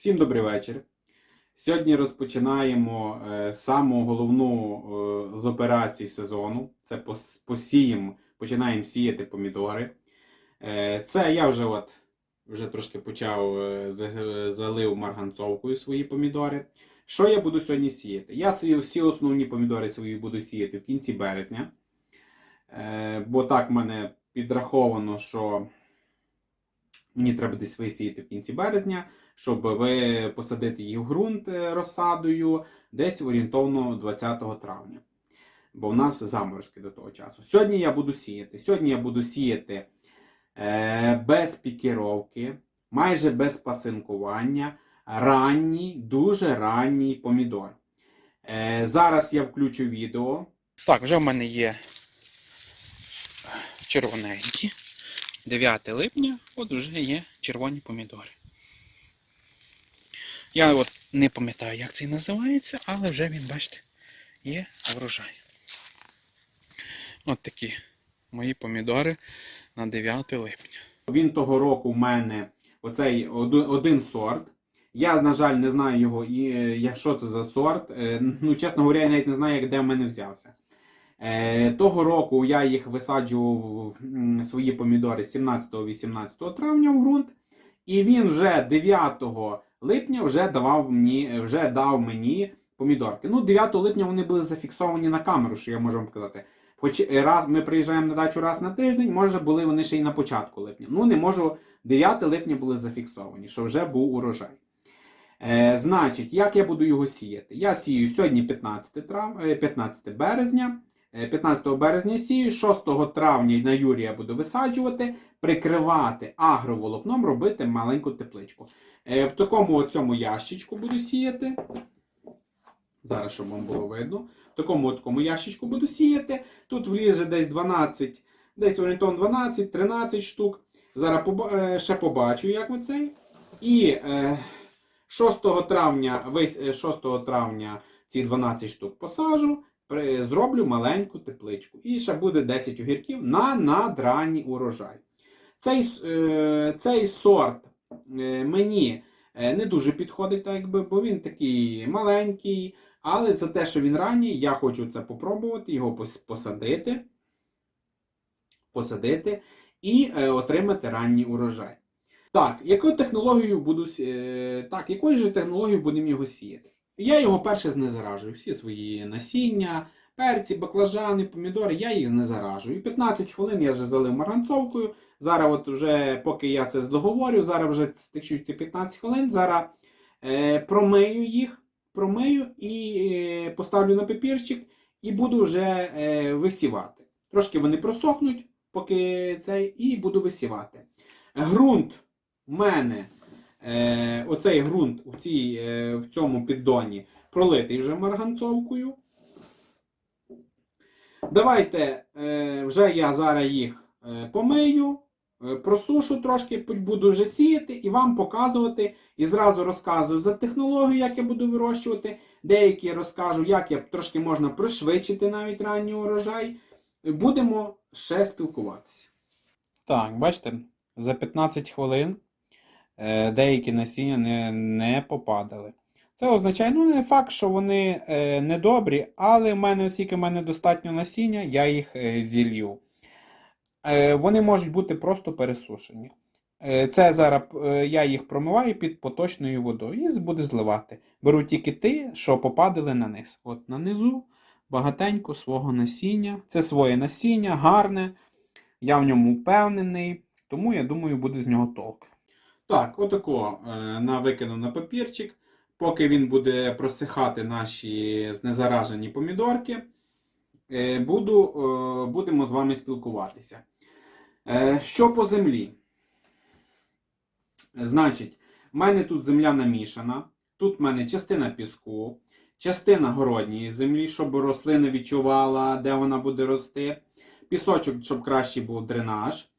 Всім добрий вечір. Сьогодні розпочинаємо е, саму головну е, з операцій сезону. Це пос- посіємо, починаємо сіяти помідори. Е, це я вже от вже трошки почав залив марганцовкою свої помідори. Що я буду сьогодні сіяти? Я свої всі основні помідори свої буду сіяти в кінці березня. Бо так в мене підраховано, що мені треба десь висіяти в кінці березня, щоб ви посадити їх в ґрунт е, розсадою десь орієнтовно 20 травня. Бо в нас заморозки до того часу. Сьогодні я буду сіяти. Сьогодні я буду сіяти е, без пікіровки, майже без пасинкування, ранній, дуже ранній помідор. Е, зараз я включу відео. Так, вже в мене є червоненькі. 9 липня, от вже є червоні помідори. Я от не пам'ятаю, як це називається, але вже він, бачите, є врожай. От такі мої помідори на 9 липня. Він того року в мене оцей один сорт. Я, на жаль, не знаю його, і, е, що це за сорт. Е, Ну, чесно говоря, я навіть не знаю, як де в мене взявся. Е, Того року я їх висаджував свої помідори 17-18 травня в ґрунт. І він вже 9 липня вже давав мені, вже дав мені помідорки. Ну, 9 липня вони були зафіксовані на камеру, що я можу вам сказати. Хоч е, раз ми приїжджаємо на дачу раз на тиждень, може були вони ще й на початку липня. Ну, не можу, 9 липня були зафіксовані, що вже був урожай. Е, значить, як я буду його сіяти? Я сію сьогодні 15, трав... е, 15 березня. Е, 15 березня сію, 6 травня на Юрія буду висаджувати, прикривати агроволокном, робити маленьку тепличку. Е, в такому цьому ящичку буду сіяти. Зараз, щоб вам було видно. В такому такому ящичку буду сіяти. Тут влізе десь 12, десь орієнтовно 12-13 штук. Зараз е, ще побачу, як ви цей. І е, 6 травня, весь е, 6 травня ці 12 штук посажу, зроблю маленьку тепличку. І ще буде 10 огірків на надранній урожай. Цей, е, цей сорт е, мені е, не дуже підходить, так якби, бо він такий маленький. Але за те, що він ранній, я хочу це попробувати, його посадити, посадити і отримати ранній урожай. Так, якою технологією буду так, якою ж технологією будемо його сіяти? Я його перше знезаражую. Всі свої насіння, перці, баклажани, помідори, я їх знезаражую. 15 хвилин я вже залив марганцовкою. Зараз, от вже, поки я це договорю, зараз вже ці 15 хвилин. Зараз е, промию їх, промию і е, поставлю на папірчик і буду вже е, висівати. Трошки вони просохнуть, поки цей, і буду висівати. Грунт в мене, е, оцей ґрунт цій, е, в цьому піддоні пролитий вже марганцовкою. Давайте е, вже я зараз їх е, помию, просушу трошки, буду вже сіяти і вам показувати. І зразу розказую за технологію, як я буду вирощувати. Деякі розкажу, як я трошки можна пришвидшити навіть ранній урожай. Будемо ще спілкуватися. Так, бачите, за 15 хвилин е, деякі насіння не, не попадали. Це означає, ну не факт, що вони е, недобрі, але в мене, оскільки в мене достатньо насіння, я їх е, зілью. Е, вони можуть бути просто пересушені. Е, це зараз е, я їх промиваю під поточною водою і буду зливати. Беру тільки ті, що попадали на низ. От на низу багатенько свого насіння. Це своє насіння, гарне. Я в ньому впевнений, тому я думаю, буде з нього толк. Так, отако на викинув на папірчик. Поки він буде просихати наші знезаражені помідорки, буду, е, будемо з вами спілкуватися. Е, Що по землі? Значить, в мене тут земля намішана. Тут в мене частина піску, частина городньої землі, щоб рослина відчувала, де вона буде рости. Пісочок, щоб кращий був дренаж.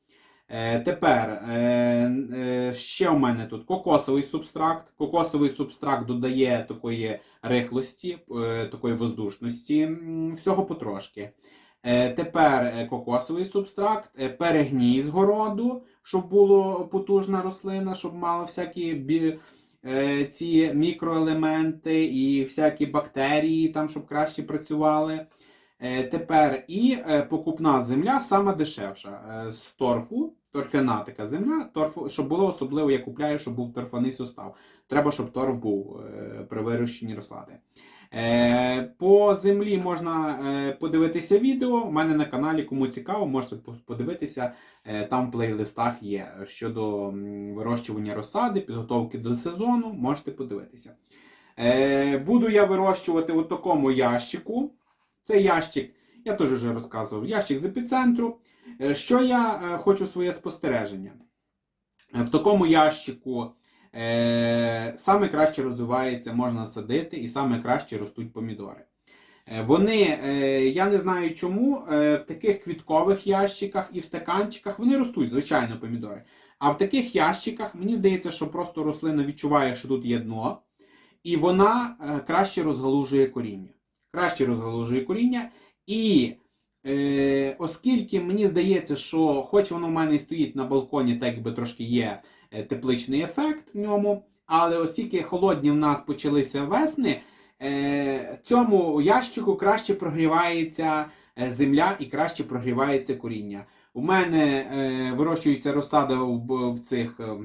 Е, тепер е, е, ще в мене тут кокосовий субстракт. Кокосовий субстракт додає такої рихлості, такої воздушності, всього потрошки. Тепер кокосовий субстракт, перегній з городу, щоб була потужна рослина, щоб мала всякі ці мікроелементи і всякі бактерії, там, щоб краще працювали. Тепер і покупна земля сама дешевша. З торфу, торфяна така земля, торфу, щоб було особливо, я купляю, щоб був торфаний сустав. Треба, щоб торф був е, при вирощенні розсади. Е, По землі можна е, подивитися відео. У мене на каналі, кому цікаво, можете подивитися. Там в плейлистах є щодо вирощування розсади, підготовки до сезону. Можете подивитися. Буду я вирощувати у такому ящику. Це ящик, я теж вже розказував, ящик з епіцентру. Е, Що я е, хочу своє спостереження? Е, В такому ящику е, саме краще розвивається, можна садити, і саме краще ростуть помідори. Вони, е, я не знаю чому, е, в таких квіткових ящиках і в стаканчиках вони ростуть, звичайно, помідори. А в таких ящиках мені здається, що просто рослина відчуває, що тут є дно, і вона краще розгалужує коріння. Краще розгалужує коріння. І е, оскільки мені здається, що хоч воно в мене і стоїть на балконі, так якби трошки є е, тепличний ефект в ньому, але оскільки холодні в нас почалися весни, е, цьому ящику краще прогрівається е, земля і краще прогрівається коріння. У мене е, вирощується розсада в, в цих е,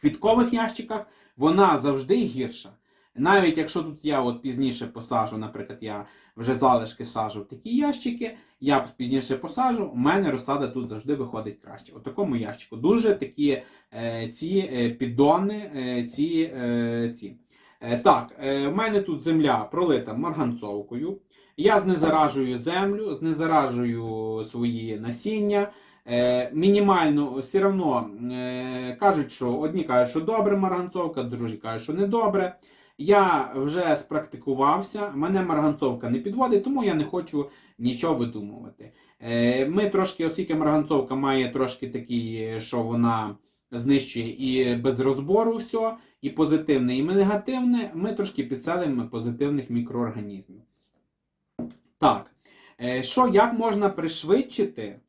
квіткових ящиках, вона завжди гірша. Навіть якщо тут я от пізніше посажу, наприклад, я вже залишки сажу в такі ящики, я пізніше посажу, у мене розсада тут завжди виходить краще. У такому ящику. Дуже такі е, ці е, піддони, е, ці. Е, ці. Е, так, е, в мене тут земля пролита марганцовкою. Я знезаражую землю, знезаражую свої насіння. Е, мінімально все одно е, кажуть, що одні кажуть, що добре марганцовка, другі кажуть, що не добре. Я вже спрактикувався, мене марганцовка не підводить, тому я не хочу нічого видумувати. Е, ми трошки, оскільки марганцовка має трошки такий, що вона знищує і без розбору все, і позитивне, і негативне, ми трошки підселимо позитивних мікроорганізмів. Так, е, що як можна пришвидшити?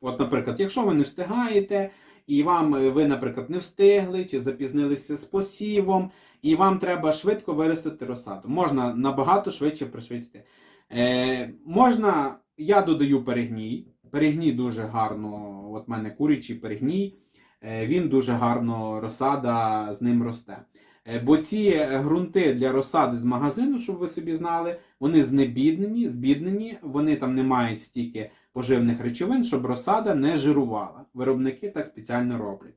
От, наприклад, якщо ви не встигаєте, і вам е, ви, наприклад, не встигли чи запізнилися з посівом, і вам треба швидко виростити розсаду. Можна набагато швидше пришвидшити. Е, можна, я додаю перегній. Перегній дуже гарно, от в мене курячий перегній, е, він дуже гарно розсада з ним росте. Е, Бо ці е, ґрунти для розсади з магазину, щоб ви собі знали, вони знебіднені, збіднені, вони там не мають стільки поживних речовин, щоб розсада не жирувала. Виробники так спеціально роблять.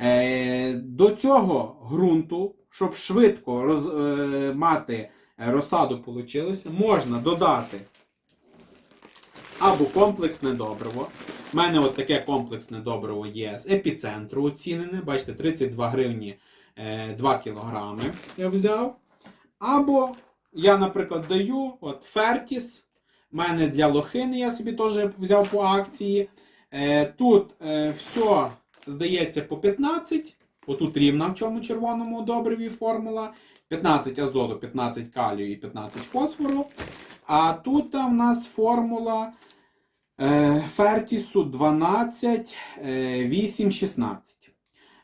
Е, до цього ґрунту, щоб швидко роз, е, мати розсаду получилося, можна додати або комплексне добриво. У мене от таке комплексне добриво є з епіцентру оцінене. Бачите, 32 гривні е, 2 кілограми я взяв. Або я, наприклад, даю от Фертіс. У мене для лохини я собі теж взяв по акції. Е, тут е, все здається по 15. Отут рівна в цьому червоному добриві формула. 15 азоту, 15 калію і 15 фосфору. А тут в нас формула е, Фертісу 12, е, 8, 16.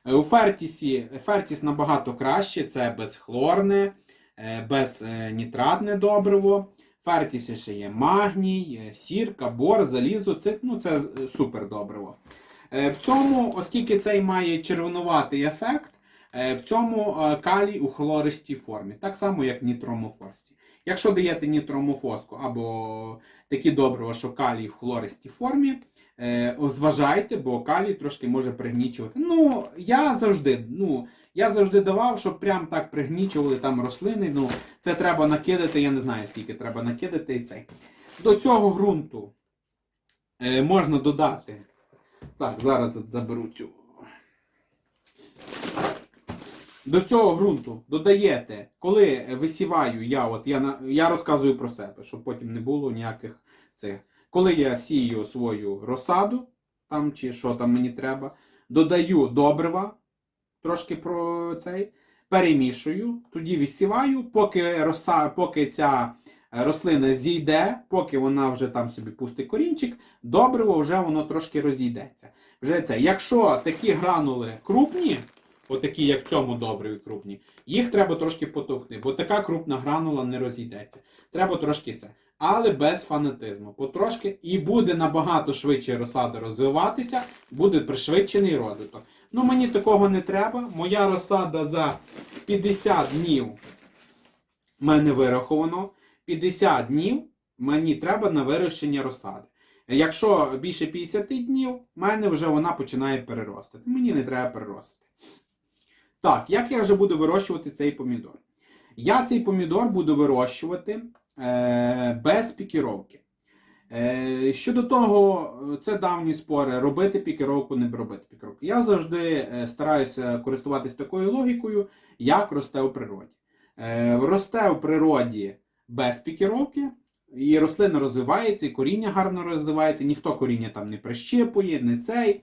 Е, У Фертісі Фертіс набагато краще, це безхлорне, е, безнітратне добриво. В Фертісі ще є магній, е, сірка, бор, залізо. Це, ну, це е, супер добриво. Е, В цьому, оскільки цей має червонуватий ефект, е, в цьому е, калій у хлористій формі, так само як в нітромофосці. Якщо даєте нітромофоску або такі добрива, що калій в хлористій формі, зважайте, бо калій трошки може пригнічувати. Ну, я завжди, ну, я завжди давав, щоб прям так пригнічували там рослини. Ну, це треба накидати, я не знаю, скільки треба накидати і цей. До цього ґрунту можна додати. Так, зараз заберу цю. До цього ґрунту додаєте, коли висіваю я, от я, я розказую про себе, щоб потім не було ніяких цих. Коли я сію свою розсаду, там чи що там мені треба, додаю добрива, трошки про цей, перемішую, тоді висіваю, поки, роса, поки ця рослина зійде, поки вона вже там собі пустить корінчик, добриво вже воно трошки розійдеться. Вже це. Якщо такі гранули крупні, отакі, як в цьому добриві крупні, їх треба трошки потовкти, бо така крупна гранула не розійдеться. Треба трошки це. Але без фанатизму. Потрошки і буде набагато швидше розсада розвиватися, буде пришвидшений розвиток. Ну мені такого не треба. Моя розсада за 50 днів мене вираховано. 50 днів мені треба на вирощення розсади. Якщо більше 50 днів, в мене вже вона починає переростати. Мені не треба переростати. Так, як я вже буду вирощувати цей помідор? Я цей помідор буду вирощувати е, без пікіровки. Е, щодо того, це давні спори: робити пікіровку, не робити пікіровку. Я завжди е, стараюся користуватись такою логікою, як росте у природі. Е, росте у природі без пікіровки, і рослина розвивається, і коріння гарно розвивається, ніхто коріння там не прищипує, не цей.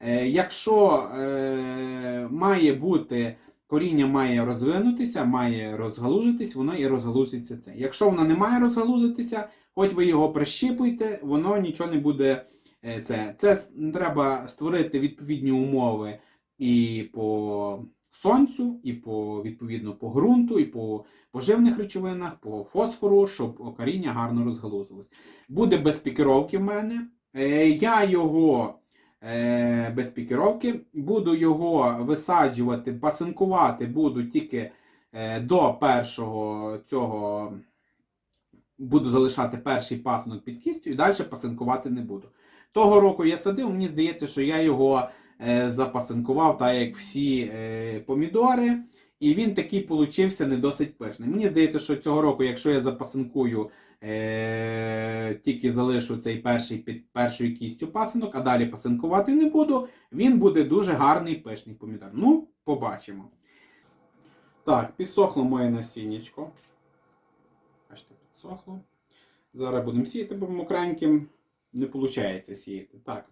Е, якщо е, має бути, коріння має розвинутися, має розгалужитись, воно і розгалузиться це. Якщо воно не має розгалузитися, хоч ви його прищипуєте, воно нічого не буде. е, Це, це треба створити відповідні умови і по сонцю, і по відповідно по ґрунту, і по поживних речовинах, по фосфору, щоб коріння гарно розгалузилось. Буде без пікіровки в мене. Е, Я його е, без пікіровки, буду його висаджувати, пасинкувати буду тільки е, до першого цього. Буду залишати перший пасинок під кістю і далі пасинкувати не буду. Того року я садив, мені здається, що я його запасинкував, так як всі е, помідори. І він такий получився не досить пишний. Мені здається, що цього року, якщо я запасинкую, е, тільки залишу цей перший під першою кістю пасинок, а далі пасинкувати не буду, він буде дуже гарний пишний помідор. Ну, побачимо. Так, підсохло моє насіннячко. Бачите, підсохло. Зараз будемо сіяти, бо мокреньким не виходить сіяти. Так.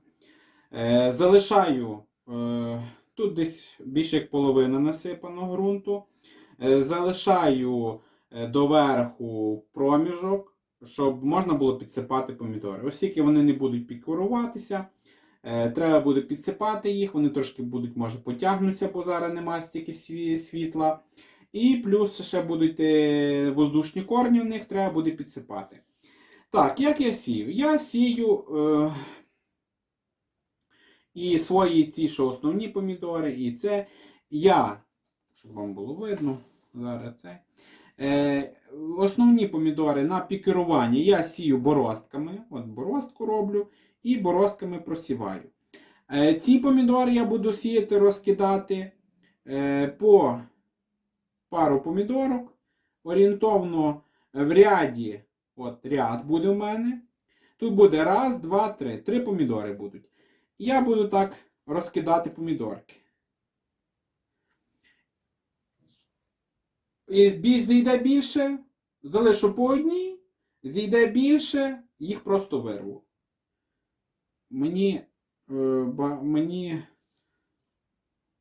Е, залишаю. Е, Тут десь більше як половина насипано ґрунту. Е, Залишаю доверху проміжок, щоб можна було підсипати помідори. Оскільки вони не будуть пікуруватися, треба буде підсипати їх, вони трошки будуть, може, потягнуться, бо зараз немає стільки світла. І плюс ще будуть воздушні корні в них, треба буде підсипати. Так, як я сію? Я сію. Е, і свої ці, що основні помідори, і це я, щоб вам було видно, зараз це. Е, основні помідори на пікерування я сію боростками. От боростку роблю і боростками просіваю. Е, ці помідори я буду сіяти, розкидати е, по пару помідорок. Орієнтовно в ряді, от ряд буде в мене. Тут буде раз, два, три. Три помідори будуть. Я буду так розкидати помідорки. І більш зійде більше, залишу по одній, зійде більше, їх просто вирву. Мені, е, мені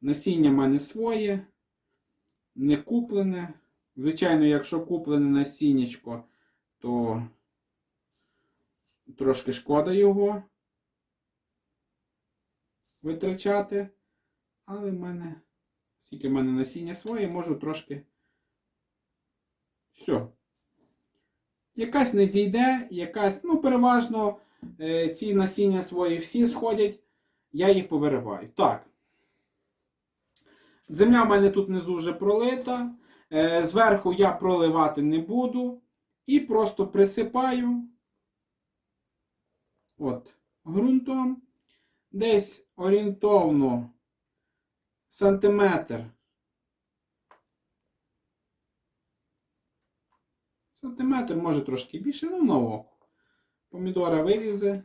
насіння в мене своє, не куплене. Звичайно, якщо куплене насіннячко, то трошки шкода його витрачати. Але в мене, скільки в мене насіння своє, можу трошки. Все. Якась не зійде, якась, ну, переважно е, ці насіння свої всі сходять, я їх повириваю. Так. Земля в мене тут внизу вже пролита. Е, зверху я проливати не буду. І просто присипаю. От, ґрунтом десь орієнтовно сантиметр. Сантиметр, може трошки більше, ну на око. Помідора вирізе.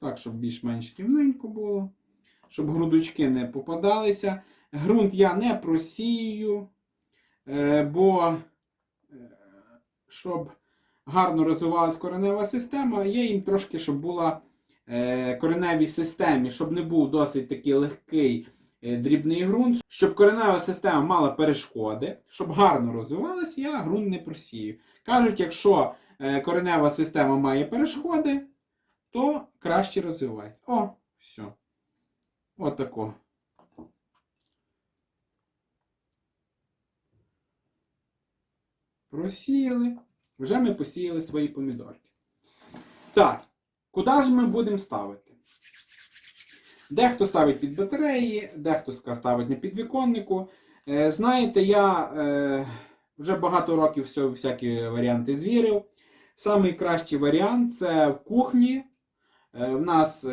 Так, щоб більш-менш рівненько було. Щоб грудочки не попадалися. Грунт я не просію, е, бо е, щоб гарно розвивалась коренева система, я їм трошки, щоб була е, кореневій системі, щоб не був досить такий легкий е, дрібний ґрунт, щоб коренева система мала перешкоди, щоб гарно розвивалася, я ґрунт не просію. Кажуть, якщо е, коренева система має перешкоди, то краще розвивається. О, все. Отако. Просіяли. Вже ми посіяли свої помідорки. Так, куди ж ми будемо ставити? Дехто ставить під батареї, дехто ставить на підвіконнику. Е, знаєте, я е, вже багато років все, всякі варіанти звірив. Самий кращий варіант це в кухні. Е, в нас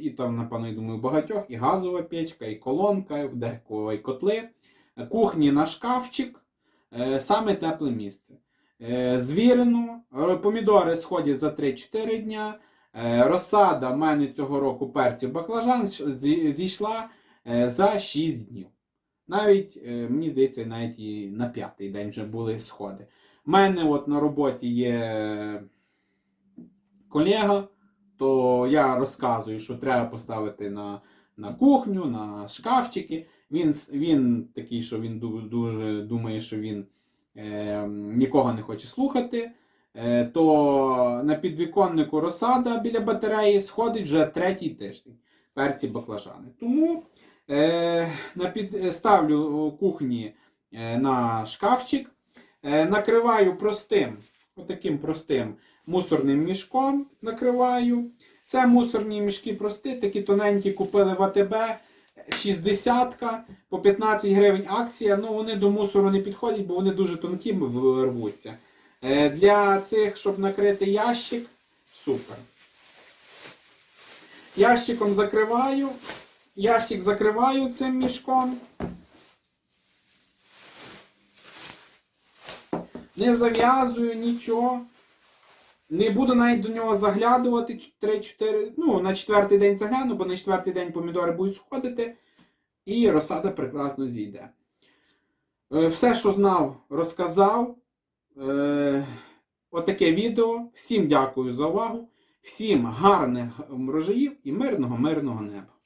і там, напевно, я думаю, багатьох і газова печка, і колонка, і в декого і котли. Кухні на шкафчик, саме тепле місце. Е, звірено, е, помідори сходять за 3-4 дня. Е, Розсада в мене цього року перців баклажан зійшла за 6 днів. Навіть, мені здається, навіть і на п'ятий день вже були сходи. У мене от на роботі є колега, то я розказую, що треба поставити на, на кухню, на шкафчики. Він, він такий, що він дуже думає, що він нікого не хоче слухати. Е, то на підвіконнику розсада біля батареї сходить вже третій тиждень. Перці баклажани. Тому е, е, ставлю кухні на шкафчик, накриваю простим, отаким простим мусорним мішком. Накриваю. Це мусорні мішки прості, такі тоненькі купили в АТБ. 60 по 15 гривень акція. Ну вони до мусору не підходять, бо вони дуже тонкі рвуться. Е, Для цих, щоб накрити ящик, супер. Ящиком закриваю. Ящик закриваю цим мішком. Не зав'язую нічого. Не буду навіть до нього заглядувати 3-4. Ну, на четвертий день загляну, бо на четвертий день помідори будуть сходити. І розсада прекрасно зійде. Е, Все, що знав, розказав. Е, Отаке відео. Всім дякую за увагу. Всім гарних врожаїв і мирного, мирного неба.